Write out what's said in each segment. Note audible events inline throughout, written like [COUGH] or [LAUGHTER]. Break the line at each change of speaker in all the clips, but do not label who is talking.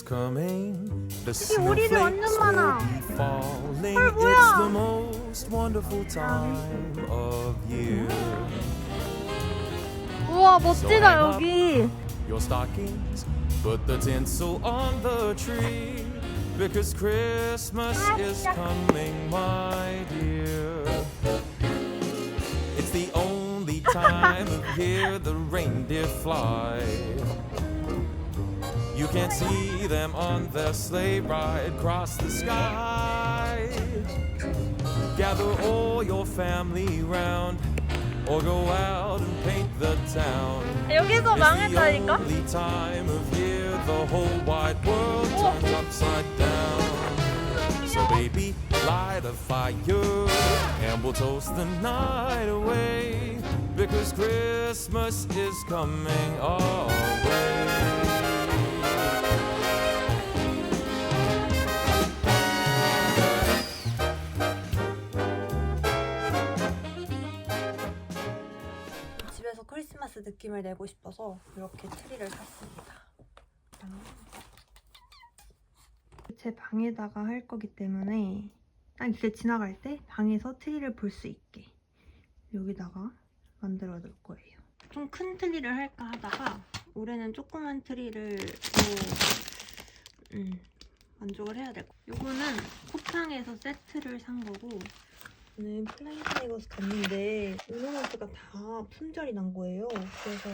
Christmas is coming. The
오리를
snowflakes
완전
will
많아.
be falling.
헐, 뭐야?
It's the most wonderful time of year.
우와 멋지다 여기.
Your stockings, put the tinsel on the tree. Because Christmas is coming, my dear. It's the only time of year the reindeer fly. You can see them on their sleigh ride across the sky. Gather all your family round, or go out and paint the town.
여기서
It's the
망했다니까.
only time of year the whole wide world turns upside down. So baby, light a fire and we'll toast the night away because Christmas is coming our way.
크리스마스 느낌을 내고 싶어서 이렇게 트리를 샀습니다. 제 방에다가 할 거기 때문에 딱 이렇게 지나갈 때 방에서 트리를 볼 수 있게 여기다가 만들어 놓을 거예요. 좀 큰 트리를 할까 하다가 올해는 조그만 트리를 또 음, 만족을 해야 될 거. 요거는 쿠팡에서 세트를 산 거고 저는 플라이타이거스 갔는데 오너먼트가 다 품절이 난 거예요. 그래서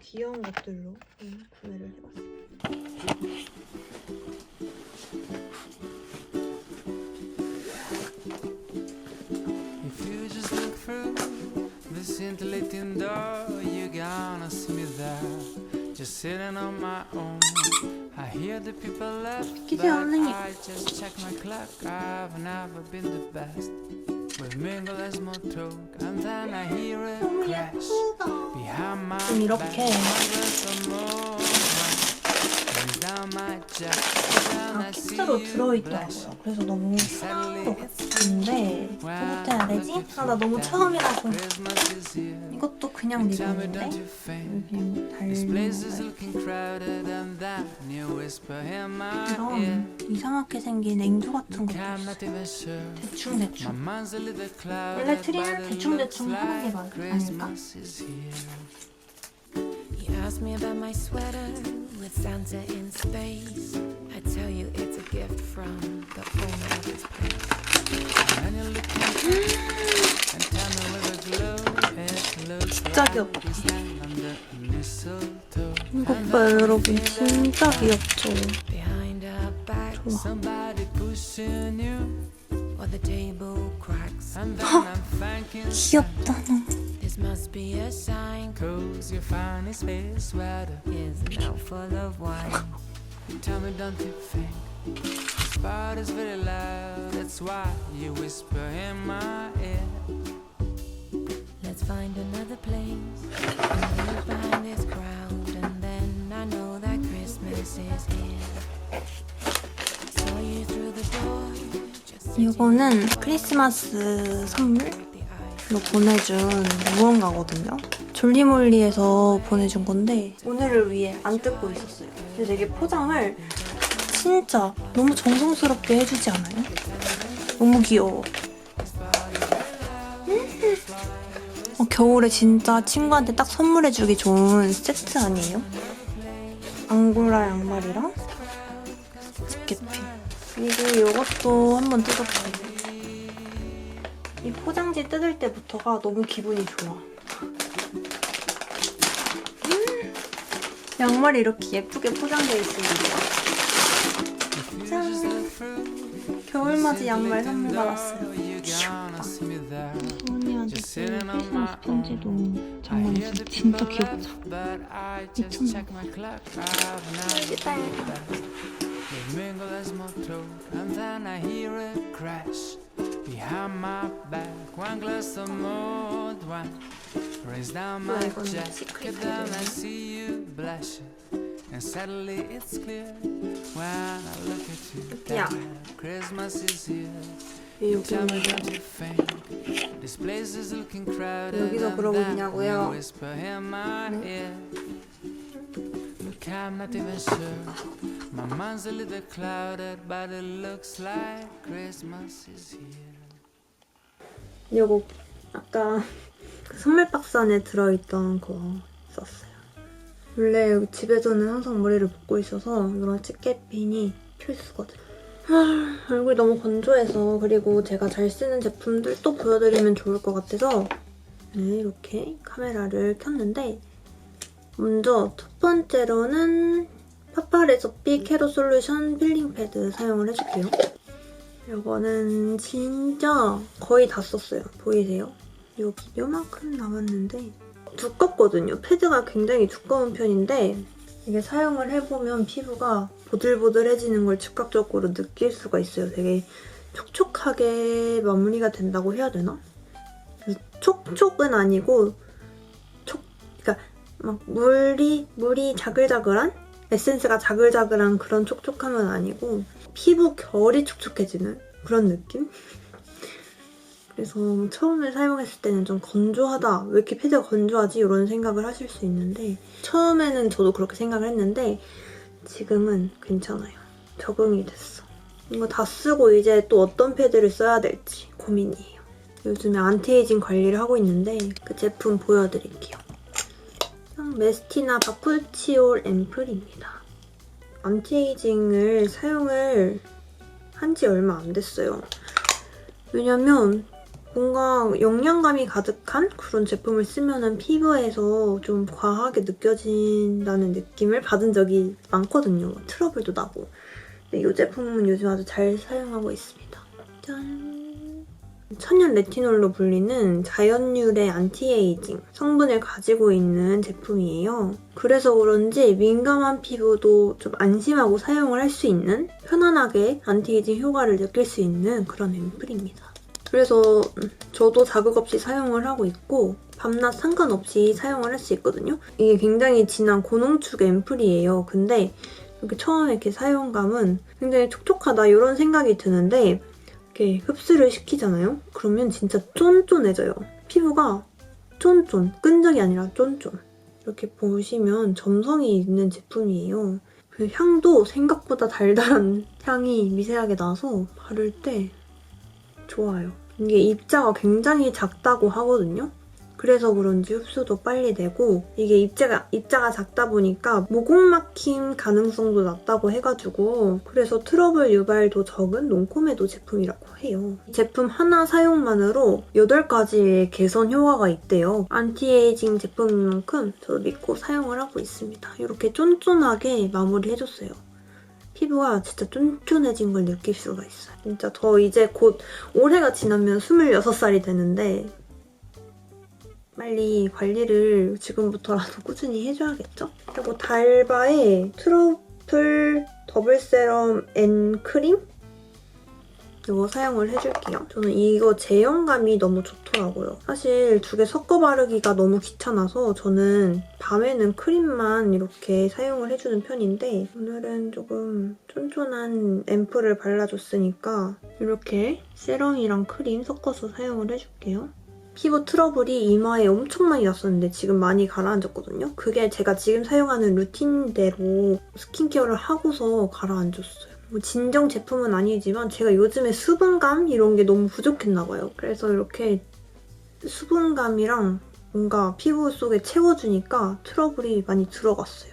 귀여운 것들로 음, 구매를.
If hear the people laugh, but I just check my clock. I've never been the best. We mingle as more talk, and then I hear
a
crash behind my back.
아, 킥스도
you
들어있더라고요. 그래서 너무 편한 것 같은데 어떻게 해야 되지? 아, 나 너무 처음이라서. 이것도 그냥 리본인데
is
달린? 이런 이상하게 생긴 앵두 같은 것도 있어. 대충 대충. 원래 트리는 대충 대충
looks
하는 게 맞- 아닐까?
ask me about my sweater with Santa in space. I tell you it's a gift from the owner of this place.
And you look at and tell me with a glow it looks
진짜
like
귀엽다.
he's hanging under mistletoe.
이것 봐요 여러분 진짜 귀엽죠?
Behind our back,
좋아.
Somebody pushing you,
or the table cracks.
and then I'm thanking
귀엽다
be a sign.
Cause you found his space sweater.
Is now full of wine. [LAUGHS]
Tell me, don't you think this part is very loud? That's why you whisper in my ear.
Let's find another place and leave behind this crowd, and then I know that Christmas is here. Saw you through the door. Just sitting
이거는 크리스마스 선물 로. 보내준 무언가거든요. 졸리몰리에서 보내준 건데 오늘을 위해 안 뜯고 있었어요. 근데 되게 포장을 진짜 너무 정성스럽게 해주지 않아요? 너무 귀여워. 음. 어, 겨울에 진짜 친구한테 딱 선물해주기 좋은 세트 아니에요? 앙골라 양말이랑 집게핀 그리고 이것도 한번 뜯어볼게요. 이 포장지 뜯을 때부터가 너무 기분이 좋아. 음, 양말이 이렇게 예쁘게 포장되어 있습니다. 짠! 겨울맞이 양말 선물 받았어요. 그 진짜 귀엽다.
I just check my clock. I've never been the mingle as crash behind my back. One glass of mulled wine rains down my
뭐야, 이거는
jacket.
시크릿
Then I
코드네.
see you blushing, and suddenly it's clear when I look at you.
야.
that Christmas is here.
왜
Tell me,
여기
don't you think this place is looking crowded?
여기서
and
그러고
then
있냐고요?
you whisper in my
네.
ear. Look week, I'm not even sure. My mind's a little clouded, but it looks like Christmas is here.
요거 아까 그 선물 박스 안에 들어있던 거 썼어요. 원래 집에서는 항상 머리를 묶고 있어서 이런 집게핀이 필수거든요. 아, 얼굴이 너무 건조해서 그리고 제가 잘 쓰는 제품들 또 보여드리면 좋을 것 같아서 네, 이렇게 카메라를 켰는데 먼저 첫 번째로는 파파레소피 캐로 솔루션 필링 패드 사용을 해줄게요. 이거는 진짜 거의 다 썼어요. 보이세요? 여기 요만큼 남았는데 두껍거든요. 패드가 굉장히 두꺼운 편인데 이게 사용을 해보면 피부가 보들보들해지는 걸 즉각적으로 느낄 수가 있어요. 되게 촉촉하게 마무리가 된다고 해야 되나? 촉촉은 아니고 촉, 그러니까 막 물이 물이 자글자글한 에센스가 자글자글한 그런 촉촉함은 아니고 피부 결이 촉촉해지는 그런 느낌? 그래서 처음에 사용했을 때는 좀 건조하다. 왜 이렇게 패드가 건조하지? 이런 생각을 하실 수 있는데 처음에는 저도 그렇게 생각을 했는데 지금은 괜찮아요. 적응이 됐어. 이거 다 쓰고 이제 또 어떤 패드를 써야 될지 고민이에요. 요즘에 안티에이징 관리를 하고 있는데 그 제품 보여드릴게요. 메스티나 바풀치올 앰플입니다. 안티에이징을 사용을 한 지 얼마 안 됐어요. 왜냐면 뭔가 영양감이 가득한 그런 제품을 쓰면은 피부에서 좀 과하게 느껴진다는 느낌을 받은 적이 많거든요. 트러블도 나고. 근데 이 제품은 요즘 아주 잘 사용하고 있습니다. 짠! 천연 레티놀로 불리는 자연유래 안티에이징 성분을 가지고 있는 제품이에요. 그래서 그런지 민감한 피부도 좀 안심하고 사용을 할 수 있는 편안하게 안티에이징 효과를 느낄 수 있는 그런 앰플입니다. 그래서 음, 저도 자극 없이 사용을 하고 있고 밤낮 상관없이 사용을 할 수 있거든요. 이게 굉장히 진한 고농축 앰플이에요. 근데 이렇게 처음에 이렇게 사용감은 굉장히 촉촉하다 이런 생각이 드는데 이렇게 흡수를 시키잖아요? 그러면 진짜 쫀쫀해져요. 피부가 쫀쫀, 끈적이 아니라 쫀쫀. 이렇게 보시면 점성이 있는 제품이에요. 그 향도 생각보다 달달한 향이 미세하게 나서 바를 때 좋아요. 이게 입자가 굉장히 작다고 하거든요. 그래서 그런지 흡수도 빨리 되고 이게 입자가, 입자가 작다 보니까 모공 막힘 가능성도 낮다고 해가지고 그래서 트러블 유발도 적은 논코메도 제품이라고 해요. 이 제품 하나 사용만으로 8가지의 개선 효과가 있대요. 안티에이징 제품인 만큼 저도 믿고 사용을 하고 있습니다. 이렇게 쫀쫀하게 마무리해줬어요. 피부가 진짜 쫀쫀해진 걸 느낄 수가 있어요. 진짜 저 이제 곧 올해가 지나면 26살이 되는데 빨리 관리를 지금부터라도 [LAUGHS] 꾸준히 해줘야겠죠? 그리고 달바의 트러플 더블 세럼 앤 크림 이거 사용을 해줄게요. 저는 이거 제형감이 너무 좋더라고요. 사실 두 개 섞어 바르기가 너무 귀찮아서 저는 밤에는 크림만 이렇게 사용을 해주는 편인데 오늘은 조금 쫀쫀한 앰플을 발라줬으니까 이렇게 세럼이랑 크림 섞어서 사용을 해줄게요. 피부 트러블이 이마에 엄청 많이 났었는데 지금 많이 가라앉았거든요. 그게 제가 지금 사용하는 루틴대로 스킨케어를 하고서 가라앉았어요. 뭐 진정 제품은 아니지만 제가 요즘에 수분감 이런 게 너무 부족했나 봐요. 그래서 이렇게 수분감이랑 뭔가 피부 속에 채워주니까 트러블이 많이 들어갔어요.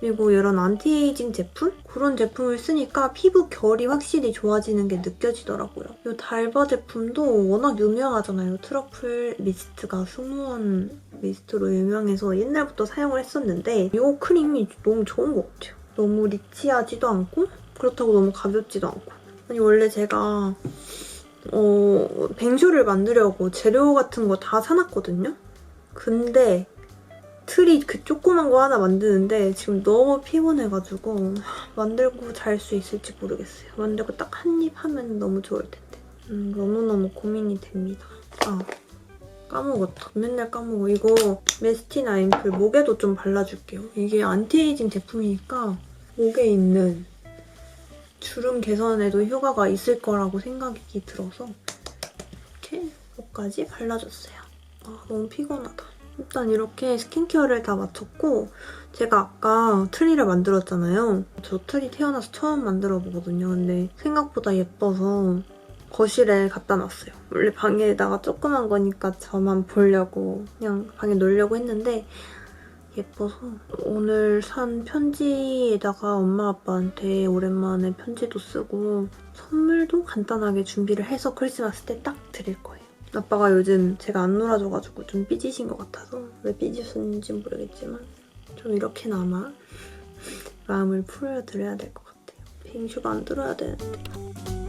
그리고 이런 안티에이징 제품? 그런 제품을 쓰니까 피부 결이 확실히 좋아지는 게 느껴지더라고요. 이 달바 제품도 워낙 유명하잖아요. 트러플 미스트가 스무원 미스트로 유명해서 옛날부터 사용을 했었는데 이 크림이 너무 좋은 것 같아요. 너무 리치하지도 않고 그렇다고 너무 가볍지도 않고 아니 원래 제가 어, 뱅쇼를 만들려고 재료 같은 거 다 사놨거든요? 근데 틀이 그 조그만 거 하나 만드는데 지금 너무 피곤해가지고 만들고 잘 수 있을지 모르겠어요. 만들고 딱 한 입 하면 너무 좋을 텐데. 음, 너무너무 고민이 됩니다. 아, 까먹었다. 맨날 까먹어. 이거 메스티나 앰플 목에도 좀 발라줄게요. 이게 안티에이징 제품이니까 목에 있는 주름 개선에도 효과가 있을 거라고 생각이 들어서 이렇게 목까지 발라줬어요. 아, 너무 피곤하다. 일단 이렇게 스킨케어를 다 마쳤고 제가 아까 트리를 만들었잖아요. 저 트리 태어나서 처음 만들어 보거든요. 근데 생각보다 예뻐서 거실에 갖다 놨어요. 원래 방에다가 조그만 거니까 저만 보려고 그냥 방에 놓으려고 했는데 예뻐서 오늘 산 편지에다가 엄마 아빠한테 오랜만에 편지도 쓰고 선물도 간단하게 준비를 해서 크리스마스 때 딱 드릴 거예요. 아빠가 요즘 제가 안 놀아줘가지고 좀 삐지신 것 같아서 왜 삐지셨는지 모르겠지만 좀 이렇게나마 마음을 풀어드려야 될 것 같아요. 빙슈가 안 들어야 되는데.